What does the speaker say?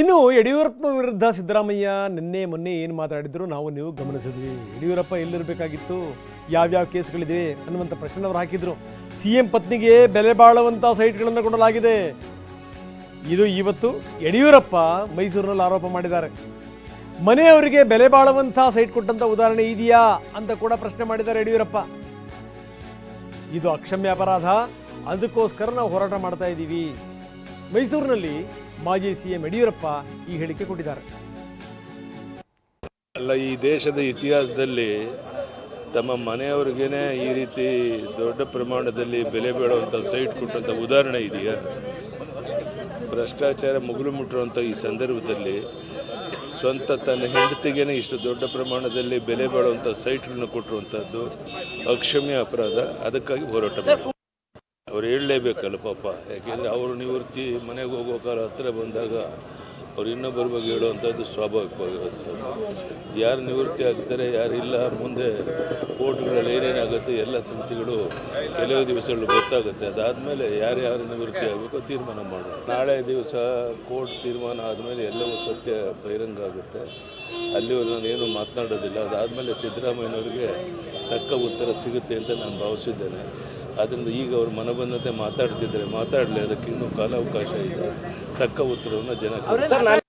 ಇನ್ನು ಯಡಿಯೂರಪ್ಪ ವಿರುದ್ಧ ಸಿದ್ದರಾಮಯ್ಯ ನಿನ್ನೆ ಮೊನ್ನೆ ಏನು ಮಾತಾಡಿದ್ರು ನಾವು ನೀವು ಗಮನಿಸಿದ್ವಿ. ಯಡಿಯೂರಪ್ಪ ಎಲ್ಲಿರಬೇಕಾಗಿತ್ತು? ಯಾವ್ಯಾವ ಕೇಸ್ಗಳಿದೆ ಅನ್ನುವಂಥ ಪ್ರಶ್ನೆ ಅವರು ಹಾಕಿದ್ರು. ಸಿ ಎಂ ಪತ್ನಿಗೆ ಬೆಲೆ ಬಾಳುವಂಥ ಸೈಟ್ಗಳನ್ನು ಕೊಡಲಾಗಿದೆ. ಇದು ಇವತ್ತು ಯಡಿಯೂರಪ್ಪ ಮೈಸೂರಿನಲ್ಲಿ ಆರೋಪ ಮಾಡಿದ್ದಾರೆ. ಮನೆಯವರಿಗೆ ಬೆಲೆ ಬಾಳುವಂಥ ಸೈಟ್ ಕೊಟ್ಟಂಥ ಉದಾಹರಣೆ ಇದೆಯಾ ಅಂತ ಕೂಡ ಪ್ರಶ್ನೆ ಮಾಡಿದ್ದಾರೆ ಯಡಿಯೂರಪ್ಪ. ಇದು ಅಕ್ಷಮ್ಯ ಅಪರಾಧ. ಅದಕ್ಕೋಸ್ಕರ ನಾವು ಹೋರಾಟ ಮಾಡ್ತಾ ಇದ್ದೀವಿ ಮೈಸೂರಿನಲ್ಲಿ ಮಾಜಿ ಸಿಎಂ ಯಡಿಯೂರಪ್ಪ ಈ ಹೇಳಿಕೆ ಕೊಟ್ಟಿದ್ದಾರೆ. ಅಲ್ಲ, ಈ ದೇಶದ ಇತಿಹಾಸದಲ್ಲಿ ತಮ್ಮ ಮನೆಯವ್ರಿಗೇನೆ ಈ ರೀತಿ ದೊಡ್ಡ ಪ್ರಮಾಣದಲ್ಲಿ ಬೆಲೆ ಬೇಡುವಂಥ ಸೈಟ್ ಕೊಟ್ಟಂಥ ಉದಾಹರಣೆ ಇದೆಯಾ? ಭ್ರಷ್ಟಾಚಾರ ಮುಗಿಲು ಮುಟ್ಟಿರುವಂಥ ಈ ಸಂದರ್ಭದಲ್ಲಿ ಸ್ವಂತ ತನ್ನ ಹೆಂಡತಿಗೇನೆ ಇಷ್ಟು ದೊಡ್ಡ ಪ್ರಮಾಣದಲ್ಲಿ ಬೆಲೆ ಬಾಳುವಂಥ ಸೈಟ್ಗಳನ್ನು ಕೊಟ್ಟಿರುವಂಥದ್ದು ಅಕ್ಷಮ್ಯ ಅಪರಾಧ. ಅದಕ್ಕಾಗಿ ಹೋರಾಟ ಅವ್ರು ಹೇಳಲೇಬೇಕಲ್ಲ ಪಾಪ. ಯಾಕೆಂದರೆ ಅವರು ನಿವೃತ್ತಿ ಮನೆಗೆ ಹೋಗೋ ಕಾಲ ಹತ್ತಿರ ಬಂದಾಗ ಅವ್ರು ಇನ್ನೊಬ್ಬರ ಬಗ್ಗೆ ಹೇಳುವಂಥದ್ದು ಸ್ವಾಭಾವಿಕವಾಗಿರುವಂಥದ್ದು. ಯಾರು ನಿವೃತ್ತಿ ಆಗ್ತಾರೆ ಯಾರಿಲ್ಲ ಮುಂದೆ ಕೋರ್ಟ್ಗಳಲ್ಲಿ ಏನೇನಾಗುತ್ತೆ ಎಲ್ಲ ಸಂಸ್ಥೆಗಳು ಕೆಲವು ದಿವಸಗಳು ಗೊತ್ತಾಗುತ್ತೆ. ಅದಾದಮೇಲೆ ಯಾರ್ಯಾರು ನಿವೃತ್ತಿ ಆಗಬೇಕೋ ತೀರ್ಮಾನ ಮಾಡೋಣ ನಾಳೆ ದಿವಸ ಕೋರ್ಟ್ ತೀರ್ಮಾನ ಆದಮೇಲೆ ಎಲ್ಲವೂ ಸತ್ಯ ಬಹಿರಂಗ ಆಗುತ್ತೆ. ಅಲ್ಲಿ ನಾನು ಏನು ಮಾತನಾಡೋದಿಲ್ಲ. ಅದಾದಮೇಲೆ ಸಿದ್ದರಾಮಯ್ಯನವರಿಗೆ ತಕ್ಕ ಉತ್ತರ ಸಿಗುತ್ತೆ ಅಂತ ನಾನು ಭಾವಿಸಿದ್ದೇನೆ. ಆದ್ದರಿಂದ ಈಗ ಅವರು ಮನಬಂದಂತೆ ಮಾತಾಡ್ತಿದ್ದಾರೆ ಮಾತಾಡಲಿ ಅದಕ್ಕೆ ಇನ್ನೂ ಕಾಲಾವಕಾಶ ಇದೆ ತಕ್ಕ ಉತ್ತರವನ್ನು ಜನ.